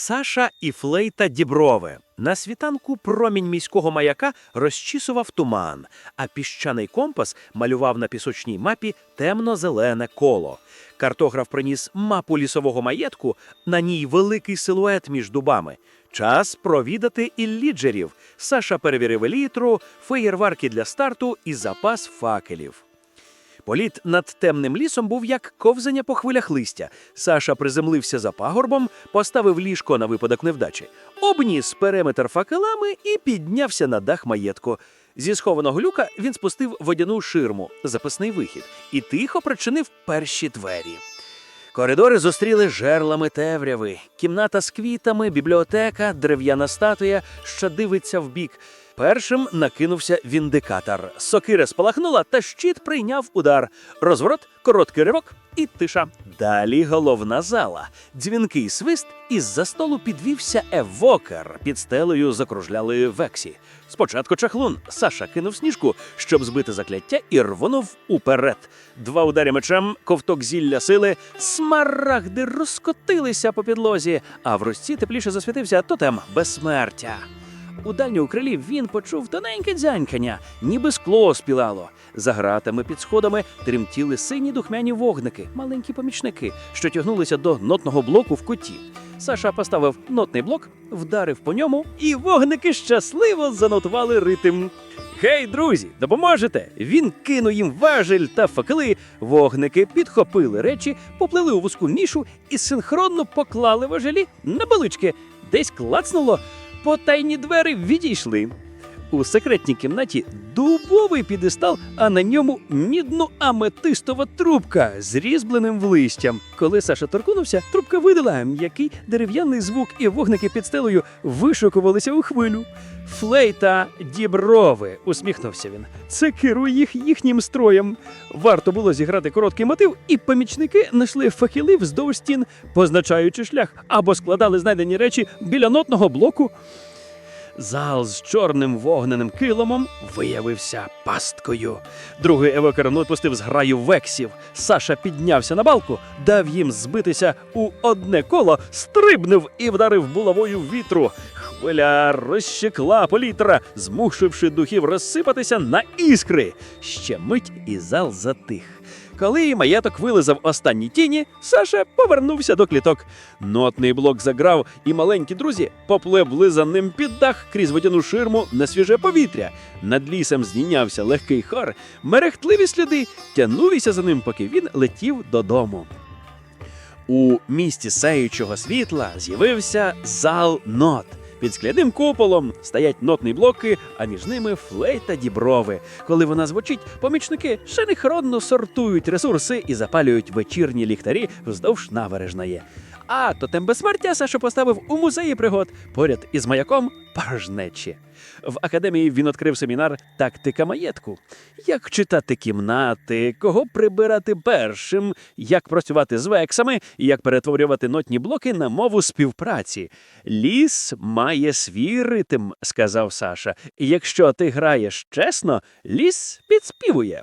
Саша і флейта Діброве. На світанку промінь міського маяка розчісував туман, а піщаний компас малював на пісочній мапі темно-зелене коло. Картограф приніс мапу лісового маєтку, на ній великий силует між дубами. Час провідати і ліджерів. Саша перевірив елітру, феєрварки для старту і запас факелів. Політ над темним лісом був як ковзання по хвилях листя. Саша приземлився за пагорбом, поставив ліжко на випадок невдачі, обніс периметр факелами і піднявся на дах маєтку. Зі схованого люка він спустив водяну ширму, запасний вихід, і тихо причинив перші двері. Коридори зустріли жерлами темряви. Кімната з квітами, бібліотека, дерев'яна статуя, що дивиться вбік. Першим накинувся віндикатор. Сокира спалахнула, та щит прийняв удар. Розворот, короткий ривок і тиша. Далі головна зала. Дзвінкий свист, і з-за столу підвівся евокер. Під стелею закружляли вексі. Спочатку чахлун. Саша кинув сніжку, щоб збити закляття, і рвонув уперед. Два ударі мечем, ковток зілля сили, смарагди розкотилися по підлозі, а в ручці тепліше засвітився тотем безсмертя. У дальньому крилі він почув тоненьке дзянькання, ніби скло спілало. За гратами під сходами тремтіли сині духмяні вогники, маленькі помічники, що тягнулися до нотного блоку в куті. Саша поставив нотний блок, вдарив по ньому, і вогники щасливо занотували ритм. Гей, друзі, допоможете! Він кинув їм важель та факели. Вогники підхопили речі, поплили у вузьку нішу і синхронно поклали важелі на балички. Десь клацнуло, потайні двері відійшли. У секретній кімнаті дубовий підестал, а на ньому мідно-аметистова трубка з різьбленим в. Коли Саша торкнувся, трубка видала м'який дерев'яний звук, і вогники під стелею вишукувалися у хвилю. Флейта діброви, усміхнувся він. Це керує їх їхнім строєм. Варто було зіграти короткий мотив, і помічники знайшли фахіли вздовж стін, позначаючи шлях, або складали знайдені речі біля нотного блоку. Зал з чорним вогненим килимом виявився пасткою. Другий евокер випустив з граю вексів. Саша піднявся на балку, дав їм збитися у одне коло, стрибнув і вдарив булавою вітру. Хвиля розщекла політра, змушивши духів розсипатися на іскри. Ще мить і зал затих. Коли маєток вилизав останні тіні, Саша повернувся до кліток. Нотний блок заграв, і маленькі друзі поплевли за ним під дах крізь водяну ширму на свіже повітря. Над лісом здійнявся легкий хор, мерехтливі сліди тягнулися за ним, поки він летів додому. У місті сяючого світла з'явився зал нот. Під скляним куполом стоять нотні блоки, а між ними флейта діброви. Коли вона звучить, помічники синхронно сортують ресурси і запалюють вечірні ліхтарі вздовж набережної. А тотем безсмертя Саша поставив у музеї пригод поряд із маяком порожнечі. В академії він відкрив семінар Тактика маєтку. Як читати кімнати, кого прибирати першим, як працювати з вексами, як перетворювати нотні блоки на мову співпраці. Ліс має свій ритм, сказав Саша. Якщо ти граєш чесно, ліс підспівує.